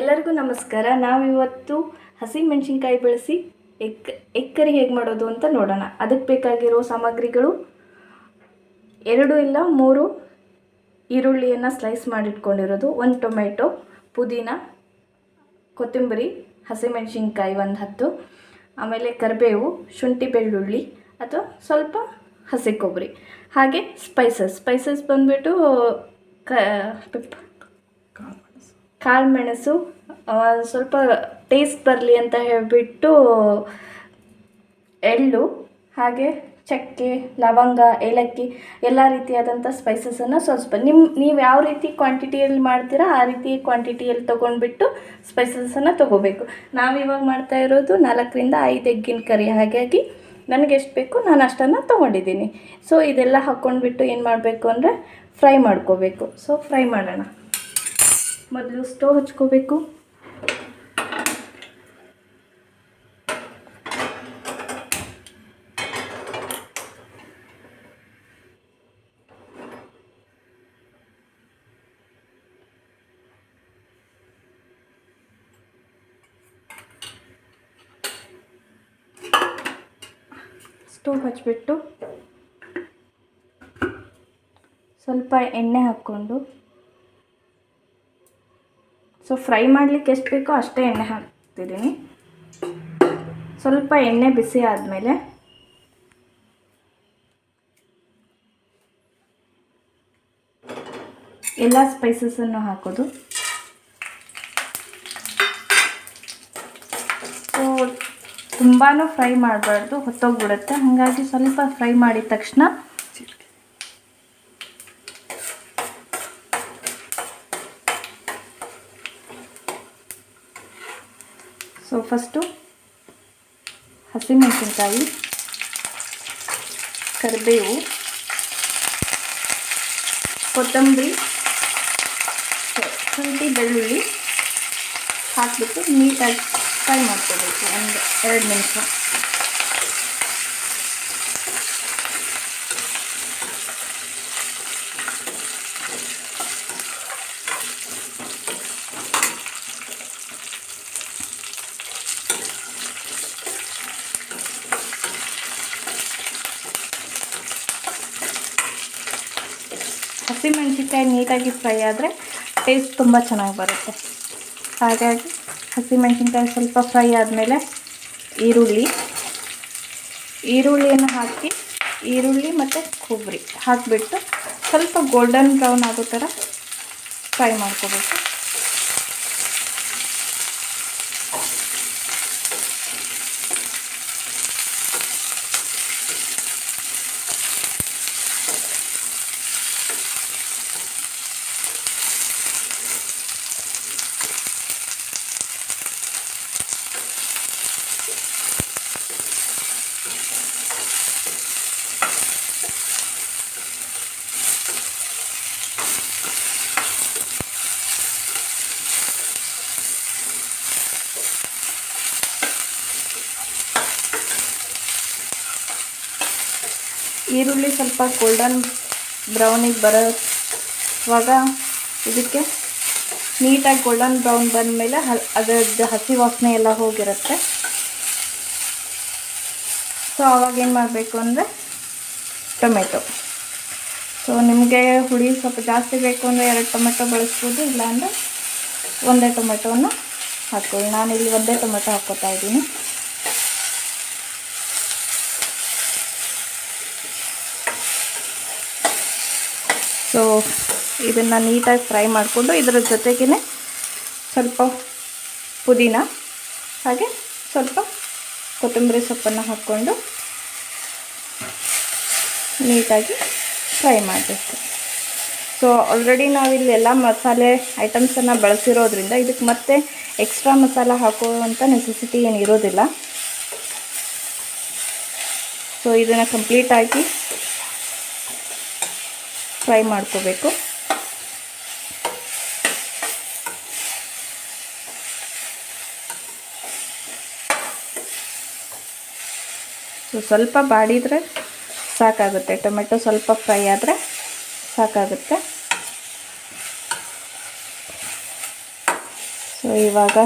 ಎಲ್ಲರಿಗೂ ನಮಸ್ಕಾರ. ನಾವಿವತ್ತು ಹಸಿ ಮೆಣಸಿನ್ಕಾಯಿ ಬೆಳೆಸಿ ಎಗ್ ಎಕ್ಕರಿ ಹೇಗೆ ಮಾಡೋದು ಅಂತ ನೋಡೋಣ. ಅದಕ್ಕೆ ಬೇಕಾಗಿರೋ ಸಾಮಗ್ರಿಗಳು ಎರಡು ಇಲ್ಲ, ಮೂರು ಈರುಳ್ಳಿಯನ್ನು ಸ್ಲೈಸ್ ಮಾಡಿಟ್ಕೊಂಡಿರೋದು. ಒಂದು ಟೊಮೆಟೊ, ಪುದೀನ, ಕೊತ್ತಂಬರಿ, ಹಸಿಮೆಣಸಿನ್ಕಾಯಿ ಒಂದು ಹತ್ತು. ಆಮೇಲೆ ಕರಿಬೇವು, ಶುಂಠಿ ಬೆಳ್ಳುಳ್ಳಿ ಅಥವಾ ಸ್ವಲ್ಪ ಹಸಿ ಕೊಬ್ಬರಿ. ಹಾಗೆ ಸ್ಪೈಸಸ್ ಸ್ಪೈಸಸ್ ಬಂದುಬಿಟ್ಟು ಕ ಪೆಪ್ ಕಾಳು ಮೆಣಸು ಸ್ವಲ್ಪ ಟೇಸ್ಟ್ ಬರಲಿ ಅಂತ ಹೇಳಿಬಿಟ್ಟು ಎಳ್ಳು, ಹಾಗೆ ಚಕ್ಕೆ, ಲವಂಗ, ಏಲಕ್ಕಿ ಎಲ್ಲ ರೀತಿಯಾದಂಥ ಸ್ಪೈಸಸನ್ನು ಸ್ವಲ್ಪ ನಿಮ್ಮ ನೀವು ಯಾವ ರೀತಿ ಕ್ವಾಂಟಿಟಿಯಲ್ಲಿ ಮಾಡ್ತೀರಾ ಆ ರೀತಿ ಕ್ವಾಂಟಿಟಿಯಲ್ಲಿ ತೊಗೊಂಡ್ಬಿಟ್ಟು ಸ್ಪೈಸಸನ್ನು ತೊಗೋಬೇಕು. ನಾವಿವಾಗ ಮಾಡ್ತಾ ಇರೋದು ನಾಲ್ಕರಿಂದ ಐದು ಎಗ್ಗಿನ ಕರಿ, ಹಾಗಾಗಿ ನನಗೆ ಎಷ್ಟು ಬೇಕು ನಾನು ಅಷ್ಟನ್ನು ತೊಗೊಂಡಿದ್ದೀನಿ. ಸೊ ಇದೆಲ್ಲ ಹಾಕ್ಕೊಂಡ್ಬಿಟ್ಟು ಏನು ಮಾಡಬೇಕು ಅಂದರೆ ಫ್ರೈ ಮಾಡ್ಕೋಬೇಕು. ಸೊ ಫ್ರೈ ಮಾಡೋಣ. ಮೊದಲು ಸ್ಟವ್ ಹಚ್ಕೋಬೇಕು ಸ್ಟವ್ ಹಚ್ಬಿಟ್ಟು ಸ್ವಲ್ಪ ಎಣ್ಣೆ ಹಾಕ್ಕೊಂಡು ಸೊ ಫ್ರೈ ಮಾಡಲಿಕ್ಕೆ ಎಷ್ಟು ಬೇಕೋ ಅಷ್ಟೇ ಎಣ್ಣೆ ಹಾಕ್ತಿದ್ದೀನಿ ಸ್ವಲ್ಪ ಎಣ್ಣೆ ಬಿಸಿ ಆದಮೇಲೆ ಎಲ್ಲ ಸ್ಪೈಸಸನ್ನು ಹಾಕೋದು. ಸೊ ತುಂಬಾ ಫ್ರೈ ಮಾಡಬಾರ್ದು, ಹೊತ್ತೋಗ್ಬಿಡುತ್ತೆ. ಹಾಗಾಗಿ ಸ್ವಲ್ಪ ಫ್ರೈ ಮಾಡಿದ ತಕ್ಷಣ ಸೊ ಫಸ್ಟು ಹಸಿಮೆಣಸಿನ್ಕಾಯಿ ಕರಿಬೇವು ಕೊತ್ತಂಬರಿ ಶುಂಠಿ ಬೆಳ್ಳುಳ್ಳಿ ಹಾಕಿಬಿಟ್ಟು ನೀಟಾಗಿ ಫ್ರೈ ಮಾಡ್ಕೋಬೇಕು ಒಂದು ಎರಡು ನಿಮಿಷ. ಹಸಿಮೆಣಸಿನ್ಕಾಯಿ ನೀಟಾಗಿ ಫ್ರೈ ಆದರೆ ಟೇಸ್ಟ್ ತುಂಬ ಚೆನ್ನಾಗಿ ಬರುತ್ತೆ. ಹಾಗಾಗಿ ಹಸಿಮೆಣಸಿನ್ಕಾಯಿ ಸ್ವಲ್ಪ ಫ್ರೈ ಆದಮೇಲೆ ಈರುಳ್ಳಿ. ಈರುಳ್ಳಿಯನ್ನು ಹಾಕಿ, ಈರುಳ್ಳಿ ಮತ್ತು ಕೊಬ್ಬರಿ ಹಾಕಿಬಿಟ್ಟು ಸ್ವಲ್ಪ ಗೋಲ್ಡನ್ ಬ್ರೌನ್ ಆಗೋ ಥರ ಫ್ರೈ ಮಾಡ್ಕೋಬೇಕು. ಈರುಳ್ಳಿ ಸ್ವಲ್ಪ ಗೋಲ್ಡನ್ ಬ್ರೌನಿಗೆ ಬರೋವಾಗ ಇದಕ್ಕೆ ನೀಟಾಗಿ ಗೋಲ್ಡನ್ ಬ್ರೌನ್ ಬಂದಮೇಲೆ ಹ, ಅದರದ್ದು ಹಸಿ ವಾಸನೆ ಎಲ್ಲ ಹೋಗಿರುತ್ತೆ. ಸೊ ಆವಾಗೇನು ಮಾಡಬೇಕು ಅಂದರೆ ಟೊಮೆಟೊ. ಸೊ ನಿಮಗೆ ಹುಳಿ ಸ್ವಲ್ಪ ಜಾಸ್ತಿ ಬೇಕು ಅಂದರೆ ಎರಡು ಟೊಮೆಟೊ ಬಳಸ್ಬೋದು, ಇಲ್ಲಾಂದರೆ ಒಂದೇ ಟೊಮೆಟೊನ ಹಾಕ್ಕೊಳ್ಳಿ. ನಾನಿಲ್ಲಿ ಒಂದೇ ಟೊಮೆಟೊ ಹಾಕ್ಕೋತಾ ಇದ್ದೀನಿ. ಸೊ ಇದನ್ನು ನೀಟಾಗಿ ಫ್ರೈ ಮಾಡಿಕೊಂಡು ಇದರ ಜೊತೆಗೇ ಸ್ವಲ್ಪ ಪುದೀನ, ಹಾಗೆ ಸ್ವಲ್ಪ ಕೊತ್ತಂಬರಿ ಸೊಪ್ಪನ್ನು ಹಾಕ್ಕೊಂಡು ನೀಟಾಗಿ ಫ್ರೈ ಮಾಡಬೇಕು. ಸೊ ಆಲ್ರೆಡಿ ನಾವಿಲ್ಲಿ ಎಲ್ಲ ಮಸಾಲೆ ಐಟಮ್ಸನ್ನು ಬಳಸಿರೋದ್ರಿಂದ ಇದಕ್ಕೆ ಮತ್ತೆ ಎಕ್ಸ್ಟ್ರಾ ಮಸಾಲ ಹಾಕುವಂಥ ನೆಸೆಸಿಟಿ ಏನು ಇರೋದಿಲ್ಲ. ಸೊ ಇದನ್ನು ಕಂಪ್ಲೀಟಾಗಿ ಫ್ರೈ ಮಾಡ್ಕೋಬೇಕು. ಸೊ ಸ್ವಲ್ಪ ಬಾಡಿದರೆ ಸಾಕಾಗುತ್ತೆ. ಟೊಮೆಟೊ ಸ್ವಲ್ಪ ಫ್ರೈ ಆದರೆ ಸಾಕಾಗುತ್ತೆ. ಸೊ ಇವಾಗ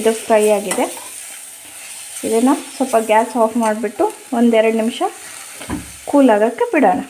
ಇದು ಫ್ರೈ ಆಗಿದೆ. ಇದನ್ನು ಸ್ವಲ್ಪ ಗ್ಯಾಸ್ ಆಫ್ ಮಾಡಿಬಿಟ್ಟು ಒಂದೆರಡು ನಿಮಿಷ ಕೂಲ್ ಆಗೋಕ್ಕೆ ಬಿಡೋಣ.